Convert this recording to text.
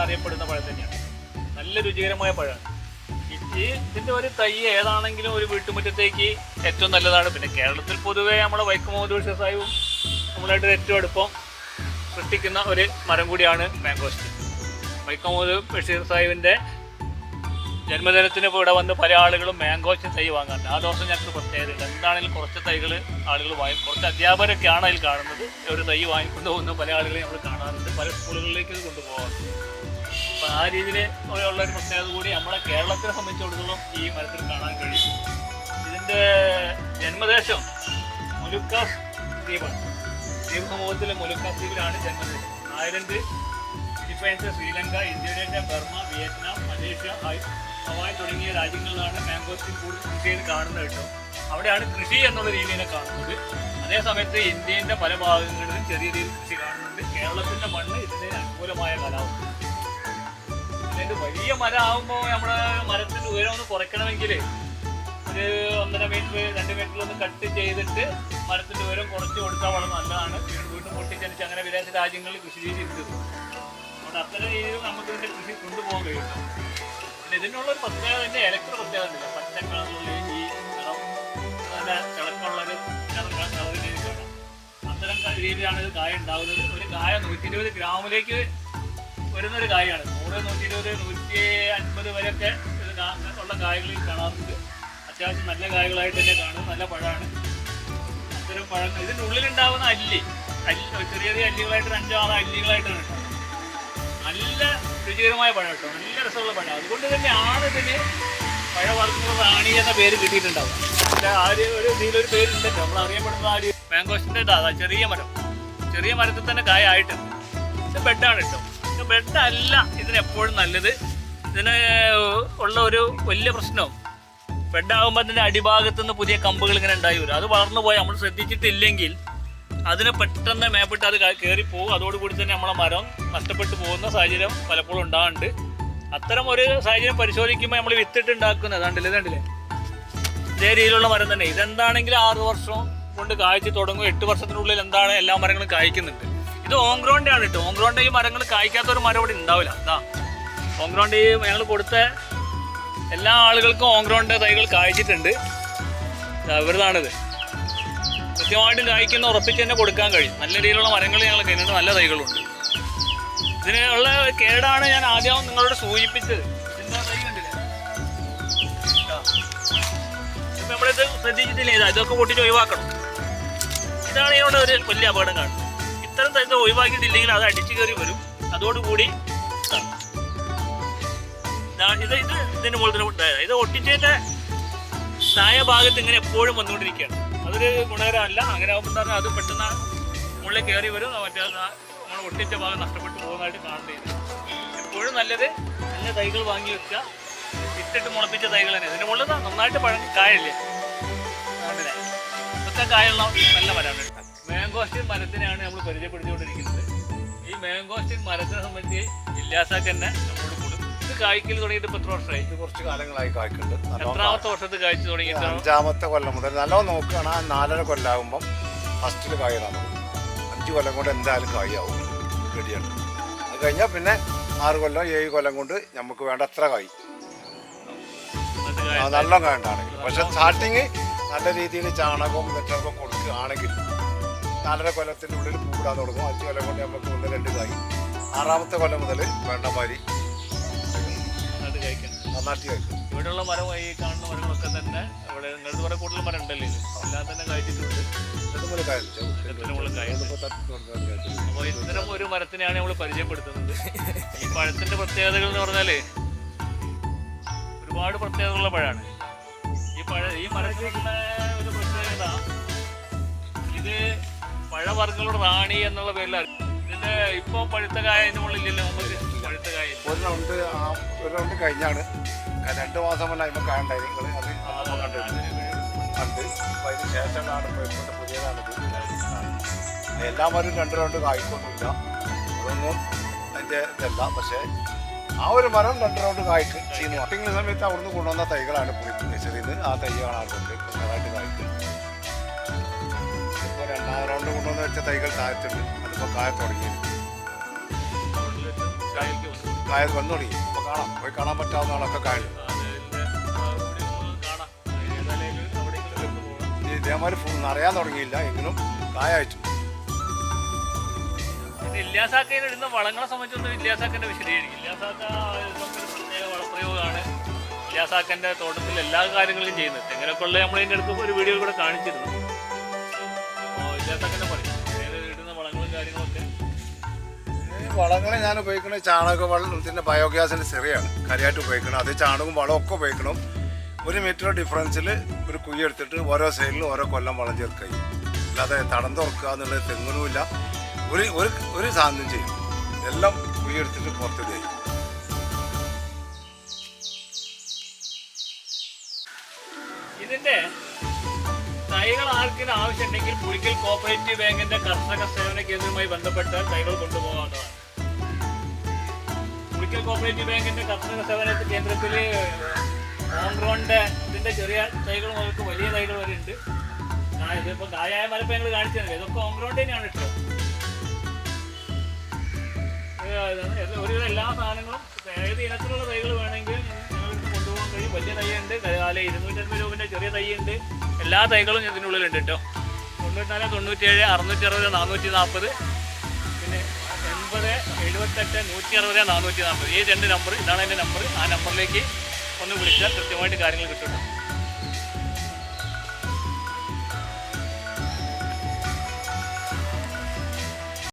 അറിയപ്പെടുന്ന പഴം തന്നെയാണ്. നല്ല രുചികരമായ പഴമാണ്. ഈ- ഇതിന്റെ ഒരു തൈ ഏതാണെങ്കിലും ഒരു വീട്ടുമുറ്റത്തേക്ക് ഏറ്റവും നല്ലതാണ്. പിന്നെ കേരളത്തിൽ പൊതുവേ നമ്മുടെ വൈക്കം മുഹമ്മദ് ബഷീർ സാഹിബും നമ്മളായിട്ട് ഏറ്റവും അടുപ്പം സൃഷ്ടിക്കുന്ന ഒരു മരം കൂടിയാണ് മാംഗോസ്റ്റ് വൈക്കം മുഹമ്മദ് ബഷീർ സാഹിബിന്റെ ജന്മദിനത്തിന് ഇവിടെ വന്ന് പല ആളുകളും മാംഗോസ്റ്റിൻ തൈ വാങ്ങാറുണ്ട്. ആ ദിവസം ഞങ്ങൾക്ക് പ്രത്യേകത എന്താണെങ്കിലും കുറച്ച് തൈകൾ ആളുകൾ വാങ്ങി കുറച്ച് അധ്യാപകരൊക്കെയാണ് അതിൽ കാണുന്നത്. ഒരു തൈ വാങ്ങിക്കൊണ്ട് പോകുന്ന പല ആളുകളെ നമ്മൾ കാണാറുണ്ട്. പല സ്കൂളുകളിലേക്ക് ഇത് കൊണ്ടുപോകാറുണ്ട്. അപ്പം ആ രീതിയിൽ ഉള്ള ഒരു പ്രത്യേകത കൂടി നമ്മളെ കേരളത്തിനെ സംബന്ധിച്ചിടത്തോളം ഈ മരത്തിൽ കാണാൻ കഴിയും. ഇതിന്റെ ജന്മദേശം മുലുക്കാസ് ദ്വീപാണ്. ദ്വീപ് സമൂഹത്തിലെ മുലുക്കാസ് ദ്വീപിലാണ് ജന്മദേശം. Thailand Philippines Sri Lanka Indonesia Burma Vietnam Malaysia Hawaii തുടങ്ങിയ രാജ്യങ്ങളിലാണ് മാംഗോസ്റ്റിൻ കൂടുതൽ കൃഷി ചെയ്ത് കാണുന്നത് കേട്ടോ. അവിടെയാണ് കൃഷി എന്നുള്ള രീതിയിലെ കാണുന്നത്. അതേസമയത്ത് ഇന്ത്യന്റെ പല ഭാഗങ്ങളിലും ചെറിയ രീതിയിൽ കൃഷി കാണുന്നുണ്ട്. കേരളത്തിന്റെ മണ്ണ് ഇതിന് അനുകൂലമായ കാലാവസ്ഥ. അതായത് വലിയ മരം ആകുമ്പോൾ നമ്മുടെ മരത്തിന്റെ ഉയരം ഒന്ന് കുറയ്ക്കണമെങ്കിൽ ഒരു ഒന്നര മീറ്റർ രണ്ട് മീറ്റർ ഒന്ന് കട്ട് ചെയ്തിട്ട് മരത്തിന്റെ ഉയരം കുറച്ച് കൊടുത്താൽ വളരെ നല്ലതാണ്. വീണ്ടും വീണ്ടും പൊട്ടിച്ചടിച്ച് അങ്ങനെ വിദേശ രാജ്യങ്ങളിൽ കൃഷി രീതി അപ്പോൾ അത്തരം രീതിയിൽ നമുക്ക് കൃഷി കൊണ്ടുപോകാൻ കഴിയും ഇതിനുള്ള ഒരു പ്രത്യേകത തന്നെ ഇലക്ട്ര പ്രത്യേകത ഉണ്ടല്ലോ. പച്ച കളറിലുള്ള ഈ നിറം നല്ല തിളക്കമുള്ളൊരു രീതി കാണാം അത്തരം രീതിയിലാണ് ഇത് കായ ഉണ്ടാകുന്നത് ഒരു കായ നൂറ്റി ഇരുപത് ഗ്രാമിലേക്ക് വരുന്നൊരു കായാണ് നൂറ് നൂറ്റി ഇരുപത് നൂറ്റി അൻപത് വരെയൊക്കെ ഇത് ഉള്ള കായകളിൽ കാണാറുണ്ട്. അത്യാവശ്യം നല്ല കായകളായിട്ട് തന്നെ കാണും. നല്ല പഴമാണ്. അത്തരം പഴങ്ങൾ ഇതിന്റെ ഉള്ളിലുണ്ടാകുന്ന അല്ലി. അല്ലി ചെറിയ ചെറിയ അല്ലികളായിട്ട് അഞ്ചോ ആറോ അല്ലികളായിട്ടാണ് ഉണ്ടാവുക. നല്ല രുചികരമായ പഴം കേട്ടോ. നല്ല രസമുള്ള പഴം. അതുകൊണ്ട് തന്നെയാണ് ഇതിന് പഴവർഗ റാണി എന്ന പേര് കിട്ടിയിട്ടുണ്ടാവും ആര് ഒരു ഇതിലൊരു പേരുണ്ടല്ലോ. നമ്മൾ അറിയപ്പെടുന്ന ആ ഒരു ഇതാ ചെറിയ മരം. ചെറിയ മരത്തിൽ തന്നെ കായ ആയിട്ടുണ്ട്. ഇത് ബെഡാണ് കേട്ടോ. ഇത് ബെഡല്ല അല്ല ഇതിന് എപ്പോഴും നല്ലത്. ഇതിന് ഉള്ള ഒരു വലിയ പ്രശ്നവും ബെഡാകുമ്പോൾ അതിന്റെ അടിഭാഗത്ത് നിന്ന് പുതിയ കമ്പുകൾ ഇങ്ങനെ ഉണ്ടായി വരും. അത് വളർന്നു പോയി നമ്മൾ ശ്രദ്ധിച്ചിട്ടില്ലെങ്കിൽ അതിന് പെട്ടെന്ന് മേപ്പിട്ട് അത് കയറി പോകും അതോടുകൂടി തന്നെ നമ്മളെ മരം നഷ്ടപ്പെട്ടു പോകുന്ന സാഹചര്യം പലപ്പോഴും ഉണ്ടാകുന്നുണ്ട് അത്തരം ഒരു സാഹചര്യം പരിശോധിക്കുമ്പോൾ നമ്മൾ വിത്തിട്ട് ഉണ്ടാക്കുന്നത് കണ്ടില്ലേ കണ്ടില്ലേ? ഇതേ രീതിയിലുള്ള മരം തന്നെ. ഇതെന്താണെങ്കിൽ ആറ് വർഷം കൊണ്ട് കായ്ച്ച് തുടങ്ങും. എട്ട് വർഷത്തിനുള്ളിൽ എന്താണ് എല്ലാ മരങ്ങളും കായ്ക്കുന്നുണ്ട്. ഇത് ഓങ്ക്രോന്റെ ആണ് കേട്ടോ. ഓങ്ക്രോന്റെ ഈ മരങ്ങൾ കായ്ക്കാത്ത ഒരു മരം ഇവിടെ ഉണ്ടാവില്ല. അതാ. ഓങ്ക്രോന്റെ ഈ ഞങ്ങൾ കൊടുത്ത എല്ലാ ആളുകൾക്കും ഓങ്ക്രോന്റെ തൈകൾ കായ്ച്ചിട്ടുണ്ട്. ഇവരുതാണിത് കൃത്യമായിട്ടും കായ്ക്കുന്ന ഉറപ്പിച്ച് തന്നെ കൊടുക്കാൻ കഴിയും. നല്ല രീതിയിലുള്ള മരങ്ങൾ ഞങ്ങൾ കഴിഞ്ഞിട്ട് നല്ല തൈകളുണ്ട്. ഇതിനുള്ള കേടാണ് ഞാൻ ആദ്യം നിങ്ങളോട് സൂചിപ്പിച്ചത്. തൈ കണ്ടില്ലേ? നമ്മളിത് ശ്രദ്ധിച്ചിട്ടില്ല? ഇതാ ഇതൊക്കെ പൊട്ടിച്ച് ഒഴിവാക്കണം. ഇതാണ് ഇതിനോട് ഒരു വലിയ അപകടം കാണുന്നത്. ഇത്തരം തരത്തിൽ ഒഴിവാക്കിയിട്ടില്ലെങ്കിൽ അത് അടിച്ചു കയറി വരും. അതോടുകൂടി ഇതാ. ഇതാ- ഇത് ഇത് ഇതിന് മുകളിൽ ഇത് ഒട്ടിച്ചതിന്റെ താഴെ ഭാഗത്ത് ഇങ്ങനെ എപ്പോഴും വന്നുകൊണ്ടിരിക്കുകയാണ്. അതൊരു ഗുണകരമല്ല. അങ്ങനെ ആകുമ്പോൾ അത് പെട്ടെന്ന് മുകളിൽ കയറി വരും. മറ്റേ നമ്മൾ ഒട്ടിച്ച ഭാഗം നഷ്ടപ്പെട്ടു പോകുന്നതായിട്ട് കാണുന്നത് എപ്പോഴും നല്ലത് നല്ല തൈകൾ വാങ്ങി വെക്കുക. ഇട്ടിട്ട് മുളപ്പിച്ച തൈകൾ തന്നെ. ഇതിന്റെ മുകളിൽ നന്നായിട്ട് പഴം കായല്ലേ? ഇതൊക്കെ കായുള്ള നല്ല മരമാണ്. മാംഗോസ്റ്റിൻ മരത്തിനെയാണ് നമ്മൾ പരിചയപ്പെടുത്തിക്കൊണ്ടിരിക്കുന്നത്. ഈ മാംഗോസ്റ്റിൻ മരത്തിനെ സംബന്ധിച്ച് ഇല്ലാസാക്ക് തന്നെ കൂടും ഇത് കായ്ക്കൽ തുടങ്ങിയിട്ട് എത്ര വർഷമായി? ഇത് കുറച്ച് കാലങ്ങളായി കായ്ക്കുന്നുണ്ട് എത്രാമത്തെ വർഷത്ത് കായ്ച്ചു തുടങ്ങിയിട്ട് അഞ്ചാമത്തെ കൊല്ലം മുതൽ നല്ലോണം നോക്കുകയാണ് ആ നാലര കൊല്ലാകുമ്പം ഫസ്റ്റിൽ കായിടാണ് അഞ്ച് കൊല്ലം കൊണ്ട് എന്തായാലും കായാവും റെഡിയാണ്. അത് കഴിഞ്ഞാൽ പിന്നെ ആറ് കൊല്ലം ഏഴ് കൊല്ലം കൊണ്ട് നമുക്ക് വേണ്ട അത്ര കായ്. നല്ല കായണ്ടാണെങ്കിൽ. പക്ഷെ സ്റ്റാർട്ടിങ് നല്ല രീതിയിൽ ചാണകവും മറ്റൊക്കെ കൊടുക്കുകയാണെങ്കിൽ നാലര കൊല്ലത്തിന്റെ ഉള്ളിൽ പൂടാൻ തുടങ്ങും. അഞ്ച് കൊല്ലം കൊണ്ട് നമുക്ക് ഒന്ന് രണ്ട് കായ്. ആറാമത്തെ കൊല്ലം മുതൽ വേണ്ട മാതിരി കായ്ക്കണം ഇവിടെയുള്ള മരം ഈ കാണുന്ന മരങ്ങളൊക്കെ തന്നെ ഇവിടെ നിങ്ങളുടെ കുറെ കൂടുതൽ മരം ഉണ്ടല്ലോ. എല്ലാം തന്നെ കഴിച്ചിട്ടുണ്ട് അപ്പൊ അപ്പോൾ ഇത്തരം ഒരു മരത്തിനെയാണ് നമ്മൾ പരിചയപ്പെടുത്തുന്നത്. ഈ പഴത്തിന്റെ പ്രത്യേകതകൾ എന്ന് പറഞ്ഞാൽ ഒരുപാട് പ്രത്യേകതകളുള്ള പഴാണ്. ഈ പഴ ഈ മരത്തിലുള്ള ഒരു പ്രത്യേകത ഇത് പഴവർഗങ്ങളുടെ റാണി എന്നുള്ള പേരിലാണ് ഇതിന്റെ ഇപ്പൊ പഴുത്ത കായ അതിന്റെ മുകളിലില്ലല്ലോ പഴുത്ത കായ. ഒരു റൗണ്ട് ഒരു റൗണ്ട് കഴിഞ്ഞാണ്. രണ്ട് മാസം മുന്നേ അതിമ്പോൾ കാണണ്ടായി നിങ്ങൾ അത് കണ്ട്. അപ്പോൾ അതിന് ശേഷമാണ് ഇപ്പോൾ ഇപ്പോഴത്തെ എല്ലാ മരം രണ്ട് റൗണ്ട് കായ്ക്കൊന്നുമില്ല. അതൊന്നും അതിന്റെ ഇതല്ല. പക്ഷേ ആ ഒരു മരം രണ്ട് റൗണ്ട് കായ്ക്ക് ചെയ്യുന്നു. അപ്പിങ്ങുന്ന സമയത്ത് അവിടുന്ന് കൊണ്ടുവന്ന തൈകളാണ് നിന്ന് ആ തൈ കാണാറുണ്ട്. നന്നായിട്ട് കായ്ക്കും. ഇപ്പോൾ രണ്ടാം റൗണ്ട് കൊണ്ടുവന്ന് വെച്ച തൈകൾ താഴ്ത്തുണ്ട്. അതിപ്പോൾ കായ തുടങ്ങി. കായ വന്നു തുടങ്ങി. അപ്പോൾ കാണാം. പോയി കാണാൻ പറ്റാവുന്ന ആളൊക്കെ കായൽ. ഇതേമാതിരി ഫുൾ നിറയാൻ തുടങ്ങിയില്ല. എങ്കിലും കായ അയച്ചു ഇല്ലാസാക്കയിൽ വളങ്ങളെ സംബന്ധിച്ചൊന്നും ഇല്ലാസാക്കന്റെ വിശദീകരിക്കും ഇല്ലാസാക്ക പ്രത്യേക വളപ്രയോഗമാണ് ഇല്ലാസാക്കന്റെ തോട്ടത്തിൽ എല്ലാ കാര്യങ്ങളും ചെയ്യുന്നത്. തെങ്ങിനൊക്കെ ഉള്ള നമ്മൾ ഇതിന്റെ അടുത്ത് ഒരു വീഡിയോ കൂടെ കാണിച്ചിരുന്നു. അപ്പോൾ ഇല്ലാസാക്കന്റെ പറയും. കാര്യങ്ങളൊക്കെ. ഈ വളങ്ങൾ ഞാൻ ഉപയോഗിക്കുന്നത് ചാണക വളത്തിന്റെ ബയോഗ്യാസിന്റെ ചെറിയാണ്. കാര്യമായിട്ട് ഉപയോഗിക്കണം. അത് ചാണകവും വളവും ഒക്കെ ഉപയോഗിക്കണം. ഒരു മീറ്റർ ഡിഫറൻസിൽ ഒരു കുഴി എടുത്തിട്ട് ഓരോ സൈഡിലും ഓരോ കൊല്ലം വളം ചേർക്കുക. അല്ലാതെ തടം തുറക്കുക എന്നുള്ളത് തെങ്ങുമില്ല ഒരു ഒരു ഒരു സാധനം ചെയ്യും. എല്ലാം കുഴി എടുത്തിട്ട് പുറത്തിടുക ചെയ്യും ഇതിന്റെ തൈകൾ ആർക്കും ആവശ്യമുണ്ടെങ്കിൽ പുലിക്കൽ കോപ്പറേറ്റീവ് ബാങ്കിന്റെ കർഷക സേവന കേന്ദ്രവുമായി ബന്ധപ്പെട്ട് തൈകൾ കൊണ്ടുപോകാവുന്നതാണ്. പുലിക്കൽ കോപ്പറേറ്റീവ് ബാങ്കിന്റെ കർഷക സേവന കേന്ദ്രത്തിൽ ഓൺഗ്രോണിന്റെ ഇതിന്റെ ചെറിയ തൈകൾ മുതൽക്ക് വലിയ തൈകൾ വരെ ഉണ്ട്. ഇതിപ്പോ കായായ മരപ്പം ഞങ്ങൾ കാണിച്ചു തന്നെ ഇതൊക്കെ ഓൺഗ്രോണ്ട് തന്നെയാണ് ഇട്ടത് ഒരുവിധം എല്ലാ സാധനങ്ങളും ഏത് ഇനത്തിലുള്ള തൈകൾ വേണമെങ്കിൽ ഞങ്ങൾക്ക് കൊണ്ടുപോകാൻ കഴിയും. വലിയ തൈ ഉണ്ട് ഇരുന്നൂറ്റി അൻപത് രൂപ ചെറിയ തൈയുണ്ട്. എല്ലാ തൈകളും ഇതിനുള്ളിലുണ്ട് കേട്ടോ. തൊണ്ണൂറ്റിനാല് തൊണ്ണൂറ്റേഴ് അറുന്നൂറ്റി അറുപത് നാനൂറ്റി നാൽപ്പത് പിന്നെ എൺപത് എഴുപത്തെട്ട് നൂറ്റി അറുപത് നാനൂറ്റി നാൽപ്പത് ഈ രണ്ട് നമ്പർ ഇതാണ് എന്റെ നമ്പർ ആ നമ്പറിലേക്ക് ഒന്ന് വിളിച്ചാൽ കൃത്യമായിട്ട് കാര്യങ്ങൾ കിട്ടും.